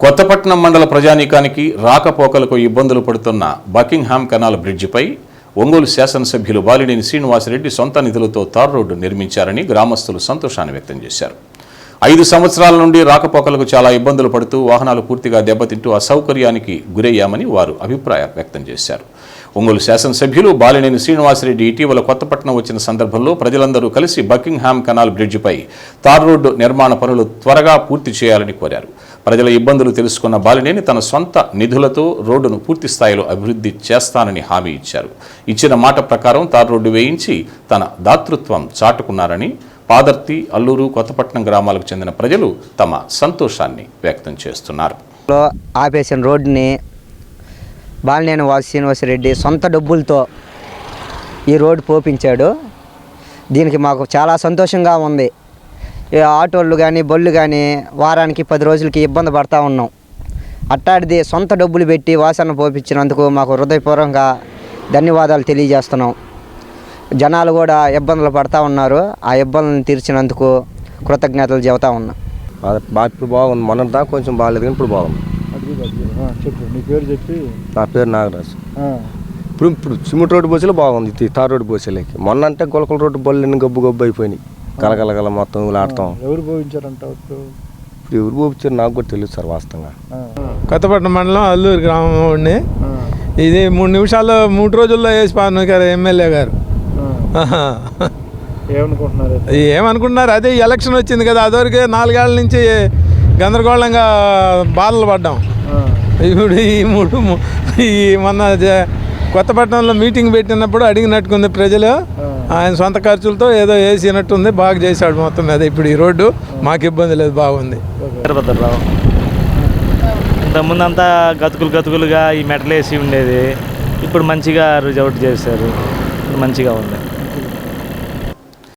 కొత్తపట్నం మండల ప్రజానీకానికి రాకపోకలకు ఇబ్బందులు పడుతున్న బకింగ్హామ్ కెనాల్ బ్రిడ్జిపై ఒంగోలు శాసనసభ్యులు బాలినేని శ్రీనివాసరెడ్డి సొంత నిధులతో తార్ రోడ్డు నిర్మించారని గ్రామస్తులు సంతోషాన్ని వ్యక్తం చేశారు. ఐదు సంవత్సరాల నుండి రాకపోకలకు చాలా ఇబ్బందులు పడుతూ వాహనాలు పూర్తిగా దెబ్బతింటూ అసౌకర్యానికి గురయ్యామని వారు అభిప్రాయం వ్యక్తం చేశారు. ఒంగోలు శాసనసభ్యులు బాలినేని శ్రీనివాసరెడ్డి ఇటీవల కొత్తపట్నం వచ్చిన సందర్భంలో ప్రజలందరూ కలిసి బకింగ్హామ్ కెనాల్ బ్రిడ్జిపై తార్ రోడ్డు నిర్మాణ పనులు త్వరగా పూర్తి చేయాలని కోరారు. ప్రజల ఇబ్బందులు తెలుసుకున్న బాలినేని తన సొంత నిధులతో రోడ్డును పూర్తి స్థాయిలో అభివృద్ధి చేస్తానని హామీ ఇచ్చారు. ఇచ్చిన మాట ప్రకారం తార్ రోడ్డు వేయించి తన దాతృత్వం చాటుకున్నారని పాదర్తి అల్లూరు కొత్తపట్నం గ్రామాలకు చెందిన ప్రజలు తమ సంతోషాన్ని వ్యక్తం చేస్తున్నారు. ఆపేసిన రోడ్డుని బాలినేని వాసు శ్రీనివాసరెడ్డి సొంత డబ్బులతో ఈ రోడ్డు పోపించాడు. దీనికి మాకు చాలా సంతోషంగా ఉంది. ఈ ఆటోళ్ళు కానీ బళ్ళు కానీ వారానికి పది రోజులకి ఇబ్బంది పడతా ఉన్నాం. అట్టాడిది సొంత డబ్బులు పెట్టి వాసన పోపించినందుకు మాకు హృదయపూర్వకంగా ధన్యవాదాలు తెలియజేస్తున్నాం. జనాలు కూడా ఇబ్బందులు పడతా ఉన్నారు. ఆ ఇబ్బందులను తీర్చినందుకు కృతజ్ఞతలు చెబుతా ఉన్నాం. ఇప్పుడు బాగుంది. మొన్న దాకా కొంచెం బాగాలేదు కానీ ఇప్పుడు బాగుంది. చెప్పు నీ పేరు చెప్పి. నా పేరు నాగరాజు. ఇప్పుడు ఇప్పుడు సిమెంట్ రోడ్డు పోసేలే బాగుంది. తార్ రోడ్డు పోసేలేకి. మొన్న అంటే గొలకల రోడ్డు బళ్ళు గబ్బు గబ్బు అయిపోయినాయి. కలగలగల మొత్తం ఆడతాం ఎవరు ఇప్పుడు? ఇప్పుడు ఎవరు పోపించారు నాకు కూడా తెలియదు సార్ వాస్తవంగా. కొత్తపట్నం మండలం అల్లూరు గ్రామం ఇది మూడు నిమిషాల్లో మూడు రోజుల్లో వేసి పాను గారు ఎమ్మెల్యే గారు. ఏమనుకుంటున్నారు? ఏమనుకుంటున్నారు? అదే ఎలక్షన్ వచ్చింది కదా అదివరకే నాలుగేళ్ళ నుంచి గందరగోళంగా బాధలు పడ్డాం. ఇప్పుడు ఈ మూడు ఈ మొన్న కొత్తపట్నంలో మీటింగ్ పెట్టినప్పుడు అడిగినట్టుకుంది ప్రజలు. ఆయన సొంత ఖర్చులతో ఏదో వేసినట్టుంది బాగా చేశాడు మొత్తం మీద. ఇప్పుడు ఈ రోడ్డు మాకు ఇబ్బంది లేదు బాగుంది. వీరభద్రరావు ఇంతకుముందు అంతా గతుకులు గతుకులుగా ఈ మెటలు వేసి ఉండేది. ఇప్పుడు మంచిగా రిజౌట్ చేశారు. మంచిగా ఉంది.